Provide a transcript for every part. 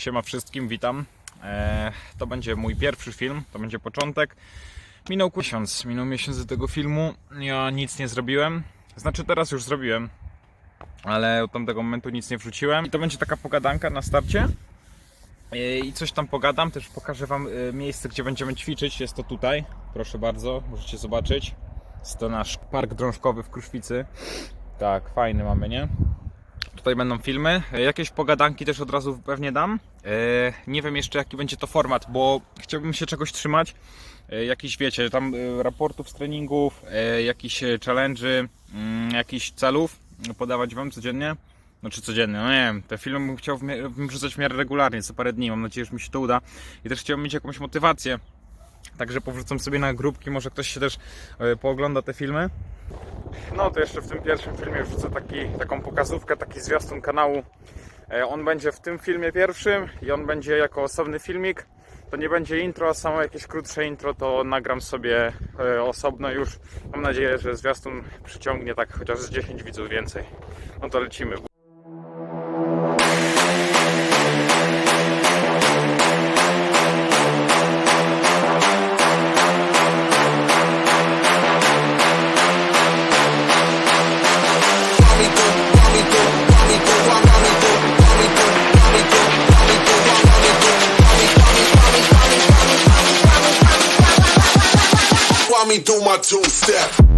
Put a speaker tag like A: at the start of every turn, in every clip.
A: Siema wszystkim, witam. E, to będzie mój pierwszy film, to będzie początek. Minął miesiąc, minął miesiąc do tego filmu. Ja nic nie zrobiłem. Znaczy teraz już zrobiłem, ale od tamtego momentu nic nie wrzuciłem. I to będzie taka pogadanka na starcie. E, I coś tam pogadam, też pokażę Wam e, miejsce, gdzie będziemy ćwiczyć. Jest to tutaj, proszę bardzo, możecie zobaczyć. Jest to nasz park drążkowy w Kruszwicy. Tak, fajny mamy, nie? Tutaj będą filmy. E, Jakieś pogadanki też od razu pewnie dam. E, Nie wiem jeszcze jaki będzie to format, bo chciałbym się czegoś trzymać. E, Jakiś wiecie, tam raportów z treningów, jakichś challenge'y, mm, jakichś celów podawać wam codziennie. Znaczy codziennie, no nie wiem, te filmy bym chciał wrzucać w miarę regularnie, co parę dni. Mam nadzieję, że mi się to uda. I też chciałbym mieć jakąś motywację. Także powrzucam sobie na grupki, może ktoś się też poogląda te filmy. No to jeszcze w tym pierwszym filmie wrzucę taki, taką pokazówkę, taki zwiastun kanału. E, On będzie w tym filmie pierwszym i on będzie jako osobny filmik. To nie będzie intro, a samo jakieś krótsze intro to nagram sobie e, osobno już. Mam nadzieję, że zwiastun przyciągnie tak chociaż z 10 widzów więcej. No to lecimy.
B: Me do my two step?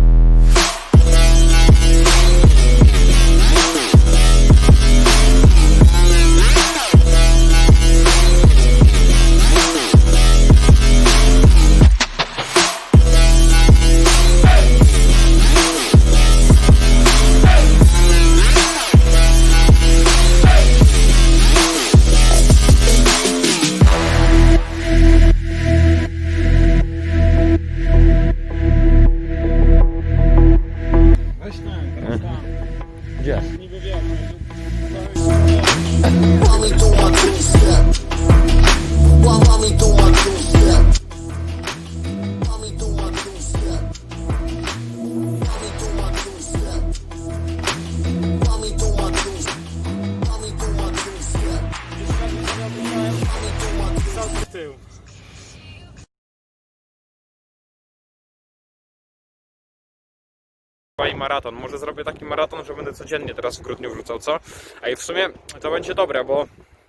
A: Maraton. Może zrobię taki maraton, że będę codziennie teraz w grudniu wrzucał, co? A i w sumie to będzie dobre, bo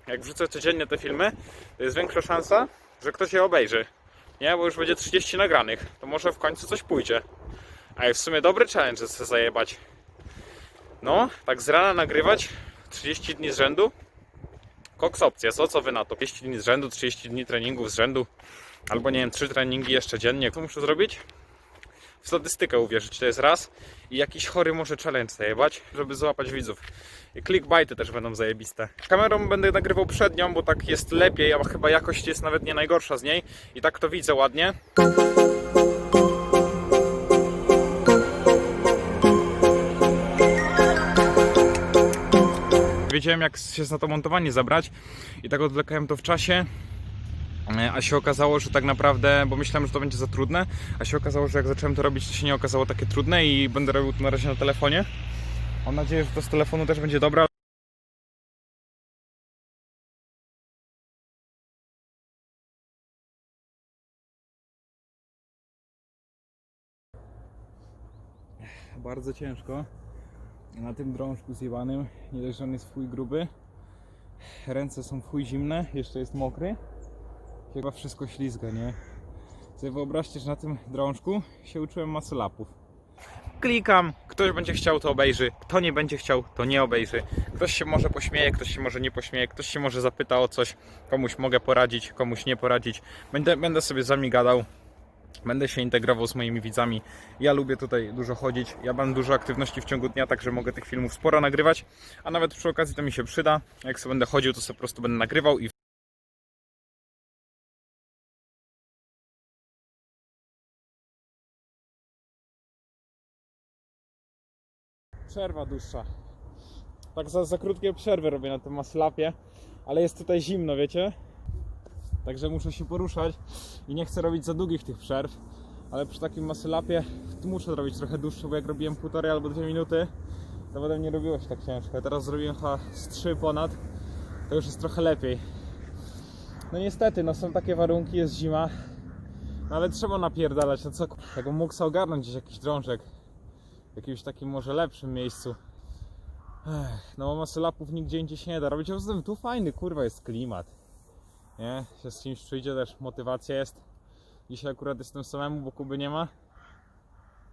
A: jak wrzucę codziennie te filmy, to jest większa szansa, że ktoś je obejrzy. Nie, bo już będzie 30 nagranych, to może w końcu coś pójdzie. A i w sumie dobry challenge sobie zajebać. No, tak z rana nagrywać 30 dni z rzędu. Koks opcja, co? Co wy na to? 30 dni z rzędu, 30 dni treningów z rzędu. Albo nie wiem, 3 treningi jeszcze dziennie. Co muszę zrobić? W statystykę uwierzyć, to jest raz i jakiś chory może challenge zajebać, żeby złapać widzów. Clickbaity też będą zajebiste. Kamerą będę nagrywał przed nią, bo tak jest lepiej, a chyba jakość jest nawet nie najgorsza z niej i tak to widzę ładnie. Wiedziałem jak się za to montowanie zabrać i tak odwlekałem to w czasie a się okazało, że tak naprawdę, bo myślałem, że to będzie za trudne, a się okazało, że jak zacząłem to robić, to się nie okazało takie trudne i będę robił to na razie na telefonie. Mam nadzieję, że to z telefonu też będzie dobre. Bardzo ciężko. Na tym drążku zjebanym, nie dość, że on jest chuj gruby. Ręce są w chuj zimne, jeszcze jest mokry chyba wszystko ślizga, nie? Sobie wyobraźcie, że na tym drążku się uczyłem masy lapów. Klikam, ktoś będzie chciał, to obejrzy, kto nie będzie chciał, to nie obejrzy. Ktoś się może pośmieje, ktoś się może nie pośmieje, ktoś się może zapyta o coś, komuś mogę poradzić, komuś nie poradzić. Będę, będę sobie z wami gadał, będę się integrował z moimi widzami. Ja lubię tutaj dużo chodzić, ja mam dużo aktywności w ciągu dnia, także mogę tych filmów sporo nagrywać, a nawet przy okazji to mi się przyda. Jak sobie będę chodził, to sobie po prostu będę nagrywał i Przerwa dłuższa. Tak za, za krótkie przerwy robię na tym maslapie, ale jest tutaj zimno, wiecie? Także muszę się poruszać i nie chcę robić za długich tych przerw. Ale przy takim masylapie muszę robić trochę dłuższe, bo jak robiłem półtorej albo dwie minuty, to potem nie robiło się tak ciężko. Ja teraz zrobiłem chyba z 3 ponad, to już jest trochę lepiej. No niestety, no są takie warunki, jest zima. No ale trzeba napierdalać, no co? Jakbym mógł ogarnąć gdzieś jakiś drążek. Jakimś takim może lepszym miejscu. Ech, no masy lapów nigdzie indziej się nie da robić. A poza tym tu fajny, kurwa, jest klimat. Nie? Się z kimś przyjdzie też, motywacja jest. Dzisiaj akurat jestem samemu, bo Kuby nie ma.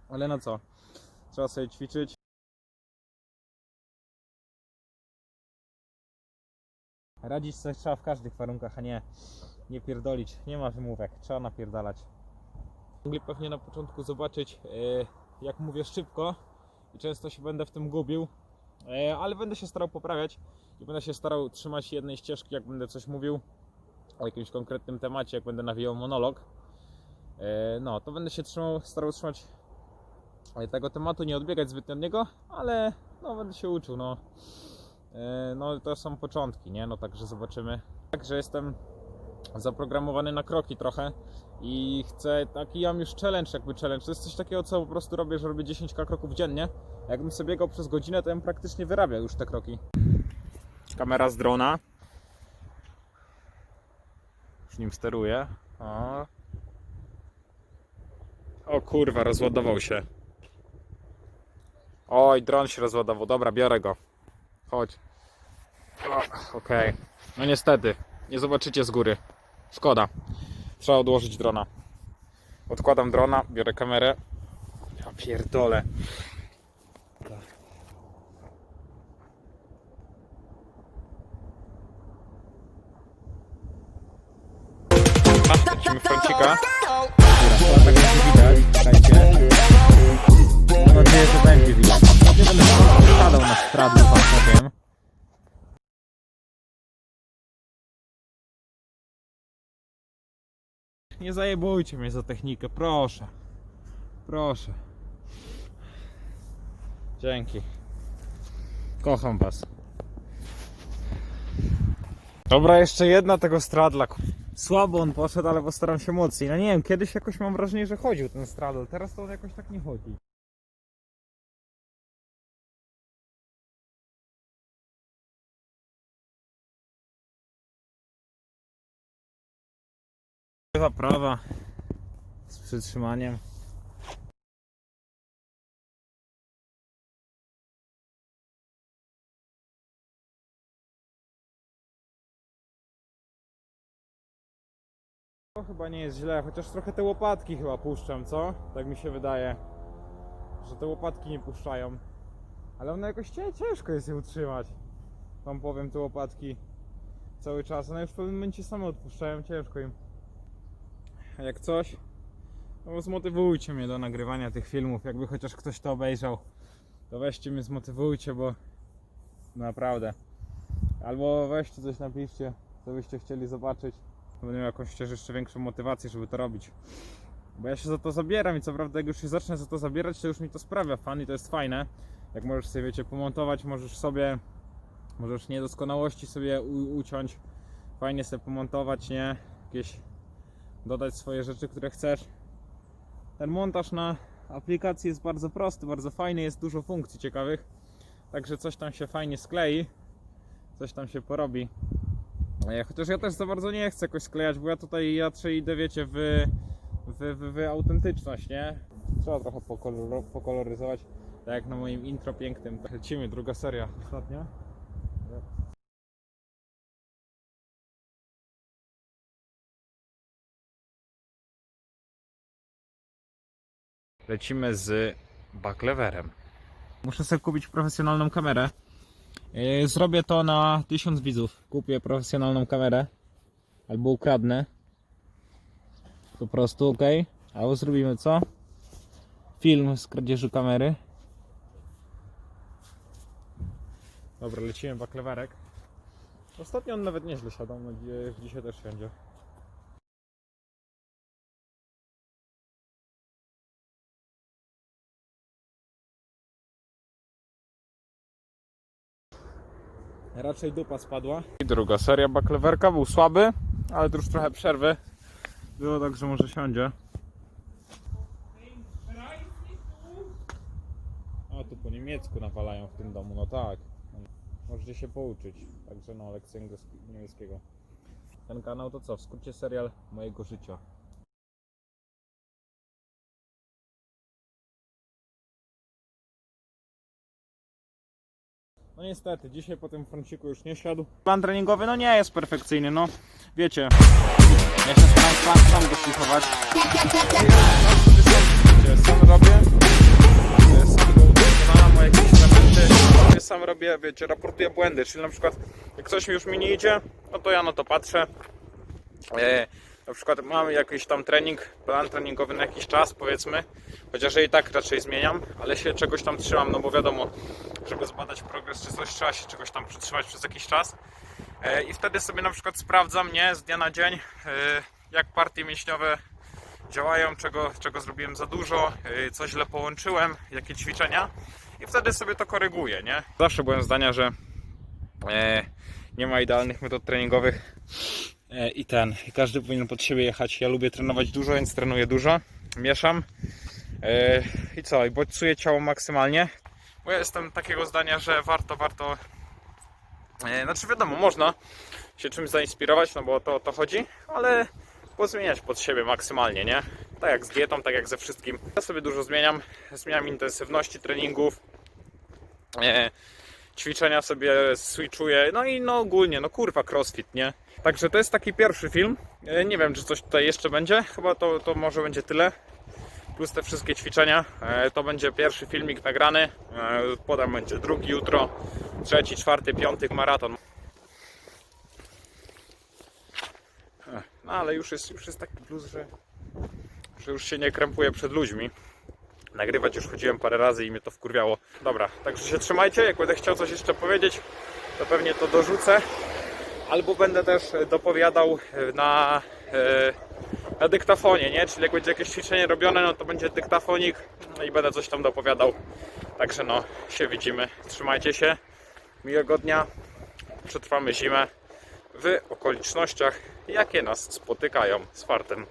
A: Ale no co? Trzeba sobie ćwiczyć. Radzić sobie trzeba w każdych warunkach, a nie, nie pierdolić. Nie ma wymówek, trzeba napierdalać. Mogli pewnie na początku zobaczyć, e, jak mówię szybko i często się będę w tym gubił, e, ale będę się starał poprawiać i będę się starał trzymać jednej ścieżki, jak będę coś mówił o jakimś konkretnym temacie, jak będę nawijał monolog. E, No, to będę się trzymał, starał trzymać e, tego tematu, nie odbiegać zbytnio od niego, ale no, będę się uczył. No. No to są początki, nie? No także zobaczymy. Także jestem zaprogramowany na kroki trochę i chcę taki, ja mam już challenge jakby challenge, to jest coś takiego co po prostu robię, że robię 10k kroków dziennie jakbym sobie biegał przez godzinę to bym praktycznie wyrabiał już te kroki kamera z drona już nim steruję o. o kurwa rozładował się oj dron się rozładował, dobra biorę go Chodź. Okej. No niestety, nie zobaczycie z góry. Szkoda. Trzeba odłożyć drona. Odkładam drona, biorę kamerę. Ja pierdolę. Lecimy froncika. Tak jak widać, czekajcie. Mam nadzieję, że będzie widać. Nie będę padał na stradlu, wam powiem. Nie zajebujcie mnie za technikę, proszę. Proszę. Dzięki. Kocham was. Dobra, jeszcze jedna tego stradla. Słabo on poszedł, ale postaram się mocniej. No nie wiem, kiedyś jakoś mam wrażenie, że chodził ten stradl. Teraz to on jakoś tak nie chodzi. Lewa, prawa z przytrzymaniem. To chyba nie jest źle, chociaż trochę te łopatki chyba puszczam, co? Tak mi się wydaje, że te łopatki nie puszczają. Ale one jakoś cię- ciężko jest je utrzymać. Wam powiem, te łopatki cały czas. One już w pewnym momencie same odpuszczają, ciężko im. Jak coś, no zmotywujcie mnie do nagrywania tych filmów. Jakby chociaż ktoś to obejrzał, to weźcie mnie, zmotywujcie, bo naprawdę. Albo weźcie coś, napiszcie, co byście chcieli zobaczyć. Będę miał jakąś jeszcze większą motywację, żeby to robić. Bo ja się za to zabieram i co prawda jak już się zacznę za to zabierać, to już mi to sprawia fan i to jest fajne. Jak możesz sobie, wiecie, pomontować, możesz sobie, możesz niedoskonałości sobie uciąć, fajnie sobie pomontować, nie? Jakieś dodać swoje rzeczy, które chcesz. Ten montaż na aplikacji jest bardzo prosty, bardzo fajny, jest dużo funkcji ciekawych. Także coś tam się fajnie sklei, coś tam się porobi. E, Chociaż ja też za bardzo nie chcę jakoś sklejać, bo ja tutaj raczej idę, wiecie, w, w, w, w autentyczność, nie? Trzeba trochę pokolor, pokoloryzować, tak jak na moim intro pięknym. Lecimy, druga seria, ostatnia. Lecimy z backleverem. Muszę sobie kupić profesjonalną kamerę. Yy, Zrobię to na 1000 widzów. Kupię profesjonalną kamerę. Albo ukradnę. Po prostu, ok. Albo zrobimy co? Film z kradzieży kamery. Dobra, lecimy baklewerek. Ostatnio on nawet nieźle siadał, że dzisiaj też siądzie. Raczej dupa spadła. I druga seria baklewerka był słaby, ale już trochę przerwy. Było tak, że może siądzie. O, tu po niemiecku nawalają w tym domu, no tak. Możecie się pouczyć. Także no, lekcja niemieckiego. ten kanał to co? W skrócie serial mojego życia. No niestety, dzisiaj po tym fronciku już nie siadł. Plan treningowy no nie jest perfekcyjny, no wiecie. Ja się staram sam, sam go szlifować. Sam robię. Sam go a jakieś elementy sam robię, wiecie, raportuję błędy, czyli na przykład jak coś mi już mi nie idzie, no to ja na to patrzę. E, na przykład mamy jakiś tam trening, plan treningowy na jakiś czas powiedzmy, chociaż i tak raczej zmieniam, ale się czegoś tam trzymam, no bo wiadomo, żeby zbadać progres czy coś, trzeba się czegoś tam przytrzymać przez jakiś czas. E, I wtedy sobie na przykład sprawdzam, nie, z dnia na dzień, e, jak partie mięśniowe działają, czego, czego zrobiłem za dużo, e, co źle połączyłem, jakie ćwiczenia i wtedy sobie to koryguję, nie? Zawsze byłem zdania, że nie ma idealnych metod treningowych i ten, i każdy powinien pod siebie jechać. Ja lubię trenować dużo, więc trenuję dużo, mieszam. E, i co, i bodźcuję ciało maksymalnie, bo ja jestem takiego zdania, że warto, warto E, Znaczy wiadomo, można się czymś zainspirować, no bo to o to chodzi, ale pozmieniać pod siebie maksymalnie, nie? Tak jak z dietą, tak jak ze wszystkim. Ja sobie dużo zmieniam, zmieniam intensywności treningów, e, ćwiczenia sobie switchuję, no i no ogólnie, no kurwa crossfit, nie? Także to jest taki pierwszy film, e, nie wiem czy coś tutaj jeszcze będzie, chyba to, to może będzie tyle. Plus te wszystkie ćwiczenia. E, To będzie pierwszy filmik nagrany. E, Potem będzie drugi jutro, trzeci, czwarty, piąty maraton. No ale już jest, już jest taki plus, że, że już się nie krępuję przed ludźmi. Nagrywać już chodziłem parę razy i mnie to wkurwiało. Dobra, także się trzymajcie. Jak będę chciał coś jeszcze powiedzieć, to pewnie to dorzucę. Albo będę też dopowiadał na, e, na dyktafonie, nie? Czyli jak będzie jakieś ćwiczenie robione, no to będzie dyktafonik no i będę coś tam dopowiadał. Także no, się widzimy. Trzymajcie się. Miłego dnia. Przetrwamy zimę w okolicznościach, jakie nas spotykają z fartem.